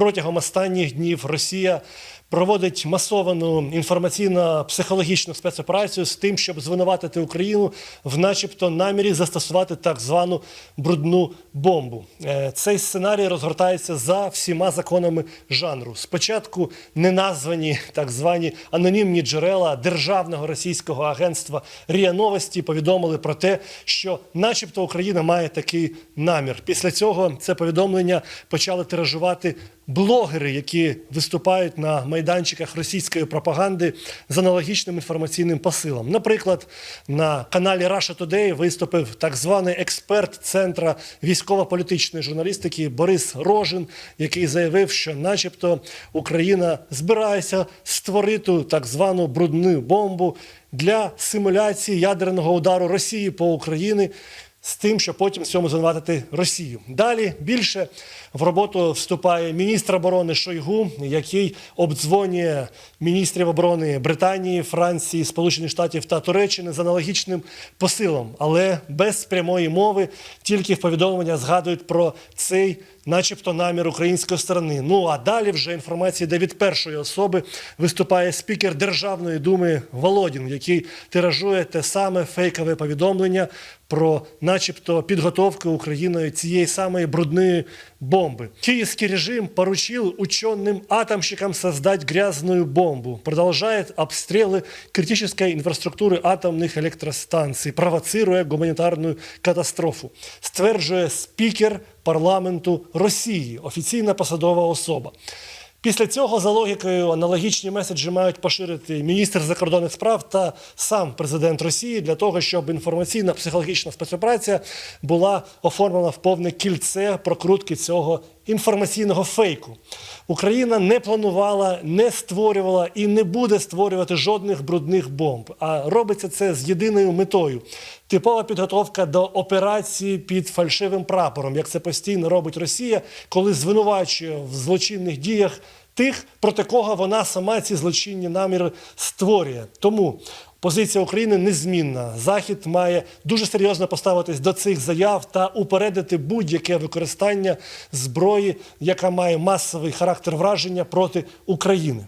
протягом останніх днів Росія проводить масовану інформаційно-психологічну спецоперацію з тим, щоб звинуватити Україну в, начебто, намірі застосувати так звану брудну бомбу. Е, Цей сценарій розгортається за всіма законами жанру. Спочатку неназвані так звані анонімні джерела державного російського агентства РІА Новості повідомили про те, що, начебто, Україна має такий намір. Після цього це повідомлення почали тиражувати блогери, які виступають на майданчиках російської пропаганди з аналогічним інформаційним посилом. Наприклад, на каналі Russia Today виступив так званий експерт Центра військово-політичної журналістики Борис Рожин, який заявив, що, начебто, Україна збирається створити так звану брудну бомбу для симуляції ядерного удару Росії по Україні з тим, що потім в цьому звинуватити Росію. Далі більше в роботу вступає міністр оборони Шойгу, який обдзвонює міністрів оборони Британії, Франції, Сполучених Штатів та Туреччини з аналогічним посилом, але без прямої мови, тільки в повідомлення згадують про цей Начебто намір української сторони. Ну а далі вже інформація, де від першої особи виступає спікер Державної думи Володін, який тиражує те саме фейкове повідомлення про, начебто, підготовку Україною цієї самої брудної бомби. Киевский режим поручил ученым атомщикам создать грязную бомбу. Продолжает обстрелы критической инфраструктуры атомных электростанций, провоцируя гуманітарну катастрофу. Стверджує спікер парламенту Росії, офіційна посадова особа. Після цього, за логікою, аналогічні меседжі мають поширити міністр закордонних справ та сам президент Росії для того, щоб інформаційна психологічна спецоперація була оформлена в повне кільце прокрутки цього інформаційного фейку. Україна не планувала, не створювала і не буде створювати жодних брудних бомб. А робиться це з єдиною метою. Типова підготовка до операції під фальшивим прапором, як це постійно робить Росія, коли звинувачує в злочинних діях тих, проти кого вона сама ці злочинні наміри створює. Тому позиція України незмінна. Захід має дуже серйозно поставитись до цих заяв та упередити будь-яке використання зброї, яка має масовий характер враження проти України.